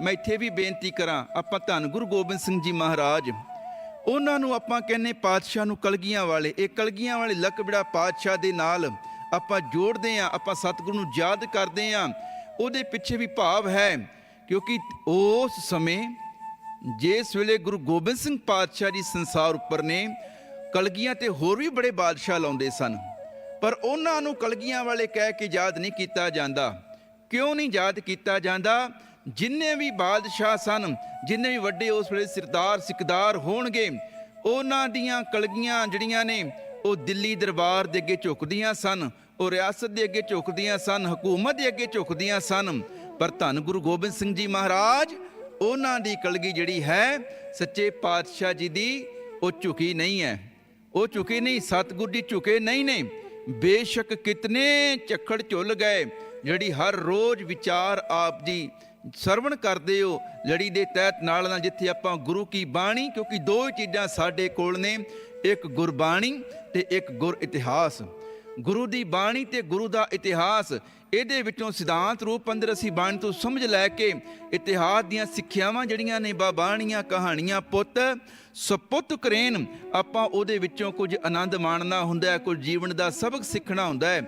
ਮੈਂ ਇੱਥੇ ਵੀ ਬੇਨਤੀ ਕਰਾਂ, ਆਪਾਂ ਧੰਨ ਗੁਰੂ ਗੋਬਿੰਦ ਸਿੰਘ ਜੀ ਮਹਾਰਾਜ। ਉਹਨਾਂ ਨੂੰ ਆਪਾਂ ਕਹਿੰਨੇ ਪਾਤਸ਼ਾਹ ਨੂੰ ਕਲਗੀਆਂ ਵਾਲੇ, ਇਹ ਕਲਗੀਆਂ ਵਾਲੇ ਲਕਬੜਾ ਪਾਤਸ਼ਾਹ ਦੇ ਨਾਲ ਆਪਾਂ ਜੋੜਦੇ ਆਂ ਆਪਾਂ ਸਤਿਗੁਰੂ ਨੂੰ ਯਾਦ ਕਰਦੇ ਆਂ ਉਹਦੇ ਪਿੱਛੇ ਵੀ ਭਾਵ ਹੈ, ਕਿਉਂਕਿ ਉਸ ਸਮੇਂ ਜਿਸ ਵੇਲੇ ਗੁਰੂ ਗੋਬਿੰਦ ਸਿੰਘ ਪਾਤਸ਼ਾਹ ਜੀ ਸੰਸਾਰ ਉੱਪਰ ਨੇ, ਕਲਗੀਆਂ ਤੇ ਹੋਰ ਵੀ ਬੜੇ ਬਾਦਸ਼ਾਹ ਲਾਉਂਦੇ ਸਨ। ਪਰ ਉਹਨਾਂ ਨੂੰ ਕਲਗੀਆਂ ਵਾਲੇ ਕਹਿ ਕੇ ਯਾਦ ਨਹੀਂ ਕੀਤਾ ਜਾਂਦਾ। ਕਿਉਂ ਨਹੀਂ ਯਾਦ ਕੀਤਾ ਜਾਂਦਾ? ਜਿੰਨੇ ਵੀ ਬਾਦਸ਼ਾਹ ਸਨ, ਜਿੰਨੇ ਵੀ ਵੱਡੇ ਉਸ ਵੇਲੇ ਸਰਦਾਰ ਸਿਕਦਾਰ ਹੋਣਗੇ, ਉਹਨਾਂ ਦੀਆਂ ਕਲਗੀਆਂ ਜਿਹੜੀਆਂ ਨੇ, ਉਹ ਦਿੱਲੀ ਦਰਬਾਰ ਦੇ ਅੱਗੇ ਝੁਕਦੀਆਂ ਸਨ, ਉਹ ਰਿਆਸਤ ਦੇ ਅੱਗੇ ਝੁਕਦੀਆਂ ਸਨ, ਹਕੂਮਤ ਦੇ ਅੱਗੇ ਝੁਕਦੀਆਂ ਸਨ। ਪਰ ਧੰਨ ਗੁਰੂ ਗੋਬਿੰਦ ਸਿੰਘ ਜੀ ਮਹਾਰਾਜ, ਉਹਨਾਂ ਦੀ ਕਲਗੀ ਜਿਹੜੀ ਹੈ, ਸੱਚੇ ਪਾਤਸ਼ਾਹ ਜੀ ਦੀ, ਉਹ ਝੁਕੀ ਨਹੀਂ ਹੈ। ਉਹ ਝੁਕੀ ਨਹੀਂ, ਸਤਿਗੁਰ ਜੀ ਝੁਕੇ ਨਹੀਂ ਨੇ। ਬੇਸ਼ੱਕ ਕਿਤਨੇ ਚੱਖੜ ਝੁੱਲ ਗਏ, ਜਿਹੜੀ ਹਰ ਰੋਜ਼ ਵਿਚਾਰ ਆਪ ਜੀ ਸਰਵਣ ਕਰਦੇ ਹੋ ਲੜੀ ਦੇ ਤਹਿਤ ਨਾਲ ਨਾਲ ਜਿੱਥੇ ਆਪਾਂ ਗੁਰੂ ਕੀ ਬਾਣੀ, ਕਿਉਂਕਿ ਦੋ ਚੀਜ਼ਾਂ ਸਾਡੇ ਕੋਲ ਨੇ, ਇੱਕ ਗੁਰਬਾਣੀ ਤੇ ਇੱਕ ਗੁਰ ਇਤਿਹਾਸ। ਗੁਰੂ ਦੀ ਬਾਣੀ ਤੇ ਗੁਰੂ ਦਾ ਇਤਿਹਾਸ, ਇਹਦੇ ਵਿੱਚੋਂ ਸਿਧਾਂਤ ਰੂਪ ਅੰਦਰ ਅਸੀਂ ਬਾਣੀ ਤੋਂ ਸਮਝ ਲੈ ਕੇ ਇਤਿਹਾਸ ਦੀਆਂ ਸਿੱਖਿਆਵਾਂ ਜਿਹੜੀਆਂ ਨੇ ਬਾਣੀਆਂ ਕਹਾਣੀਆਂ ਪੁੱਤ, ਸਪੁੱਤ ਕਰੇਨ, ਆਪਾਂ ਉਹਦੇ ਵਿੱਚੋਂ ਕੁਝ ਆਨੰਦ ਮਾਣਨਾ ਹੁੰਦਾ ਹੈ ਕੁਝ ਜੀਵਨ ਦਾ ਸਬਕ ਸਿੱਖਣਾ ਹੁੰਦਾ ਹੈ।